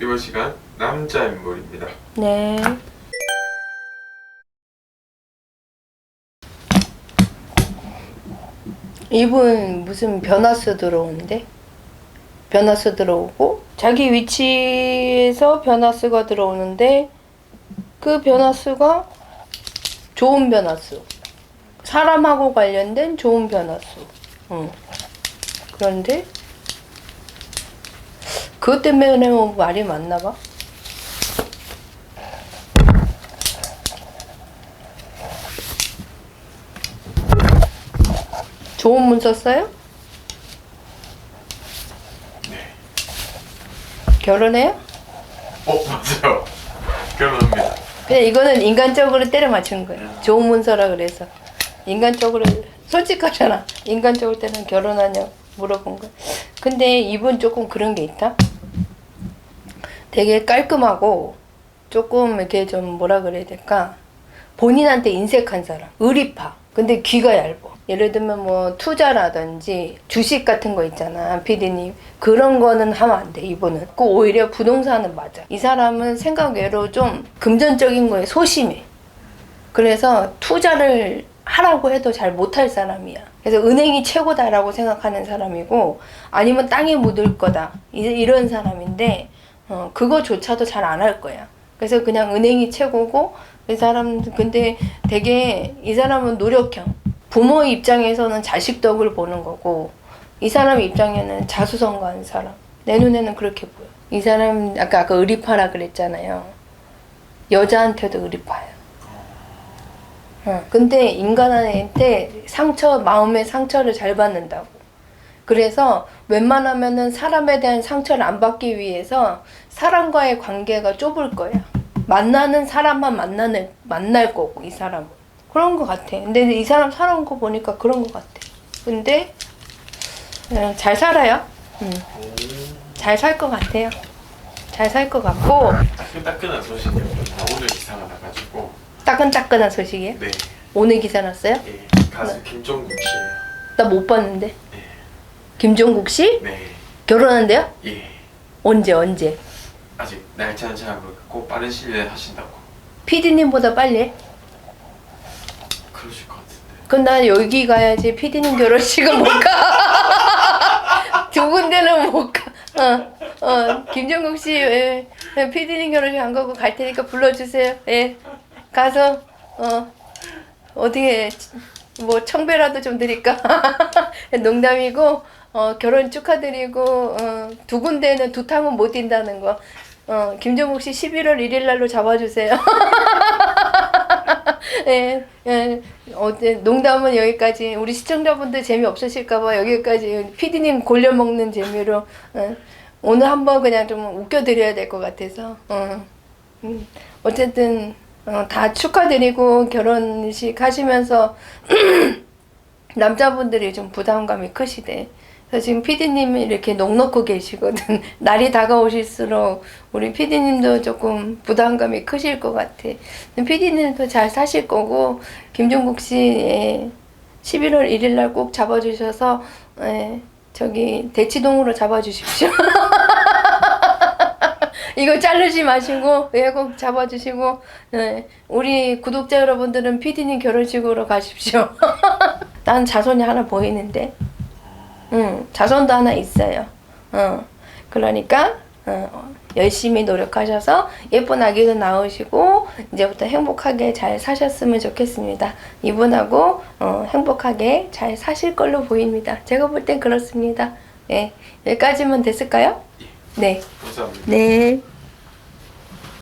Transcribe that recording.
이번 시간 남자 인물입니다. 네. 이분 무슨 변화수 들어오는데? 변화수 들어오고 자기 위치에서 변화수가 들어오는데 그 변화수가 좋은 변화수. 사람하고 관련된 좋은 변화수. 응. 그런데 그것 때문에 뭐 말이 많나 봐. 좋은 문 썼어요? 네. 결혼해요? 어 맞아요. 결혼합니다. 그냥 이거는 인간적으로 때려 맞춘 거예요. 좋은 문서라 그래서 인간적으로 솔직하잖아. 인간적으로 때는 결혼하냐 물어본 거. 근데 이분 조금 그런 게 있다. 되게 깔끔하고 조금 이렇게 좀 뭐라 그래야 될까? 본인한테 인색한 사람 의리파. 근데 귀가 얇아. 예를 들면 뭐 투자라든지 주식 같은 거 있잖아 피디님. 그런 거는 하면 안 돼 이분은. 그 오히려 부동산은 맞아. 이 사람은 생각 외로 좀 금전적인 거에 소심해. 그래서 투자를 하라고 해도 잘 못할 사람이야. 그래서 은행이 최고다라고 생각하는 사람이고 아니면 땅에 묻을 거다. 이- 이런 사람인데 어, 그거조차도 잘 안 할 거야. 그래서 그냥 은행이 최고고 이 사람 근데 되게 이 사람은 노력형. 부모 입장에서는 자식 덕을 보는 거고 이 사람 입장에는 자수성가한 사람. 내 눈에는 그렇게 보여. 이 사람 아까 아까 의리파라 그랬잖아요. 여자한테도 의리파야. 어, 근데 인간한테 상처, 마음의 상처를 잘 받는다고. 그래서 웬만하면은 사람에 대한 상처를 안 받기 위해서 사람과의 관계가 좁을 거야. 만나는 사람만 만나는, 만날 거고, 이 사람은. 그런 것 같아. 근데 이 사람 살아온 거 보니까 그런 것 같아. 근데, 어, 잘 살아요. 음, 잘살 것 같아요. 잘 살 것 같고, 따끈따끈한 소식이었거든요. 오늘 기사가 나가지고 따끈따끈한 소식이에요. 네. 오늘 기사 났어요? 예, 가수 김종국 씨예요. 나 못 봤는데. 네. 김종국 씨? 네. 결혼한대요? 예. 언제 언제? 아직 날짜는 잘 모르겠고 빠른 시일 내에 하신다고. PD님보다 빨리 해? 그러실 것 같은데. 그럼 난 여기 가야지 PD님 결혼식은 못 가. 두 군데는 못 가. 어, 어, 김종국 씨, 예, 예, PD님 결혼식 안 가고 갈 테니까 불러주세요. 예, 가서, 어, 어떻게, 뭐, 청배라도 좀 드릴까? 농담이고, 어, 결혼 축하드리고, 어, 두 군데는 두 탕은 못 뛴다는 거. 어, 김종국 씨 11월 1일 날로 잡아주세요. 예, 예, 어제 농담은 여기까지. 우리 시청자분들 재미 없으실까봐 여기까지 피디님 골려 먹는 재미로 어, 오늘 한번 그냥 좀 웃겨드려야 될 것 같아서. 어, 음, 어쨌든 어, 다 축하드리고 결혼식 하시면서 남자분들이 좀 부담감이 크시대. 그래서 지금 피디님이 이렇게 넉넉고 계시거든. 날이 다가오실수록 우리 피디님도 조금 부담감이 크실 것 같아. 피디님도 잘 사실 거고, 김종국 씨, 예, 11월 1일 날 꼭 잡아주셔서, 예, 저기, 대치동으로 잡아주십시오. 이거 자르지 마시고, 예, 꼭 잡아주시고, 예, 우리 구독자 여러분들은 피디님 결혼식으로 가십시오. 난 자손이 하나 보이는데. 응, 자손도 하나 있어요. 어, 그러니까 어, 열심히 노력하셔서 예쁜 아기도 낳으시고 이제부터 행복하게 잘 사셨으면 좋겠습니다. 이분하고 어, 행복하게 잘 사실 걸로 보입니다. 제가 볼 땐 그렇습니다. 네, 여기까지면 됐을까요? 네, 감사합니다. 네.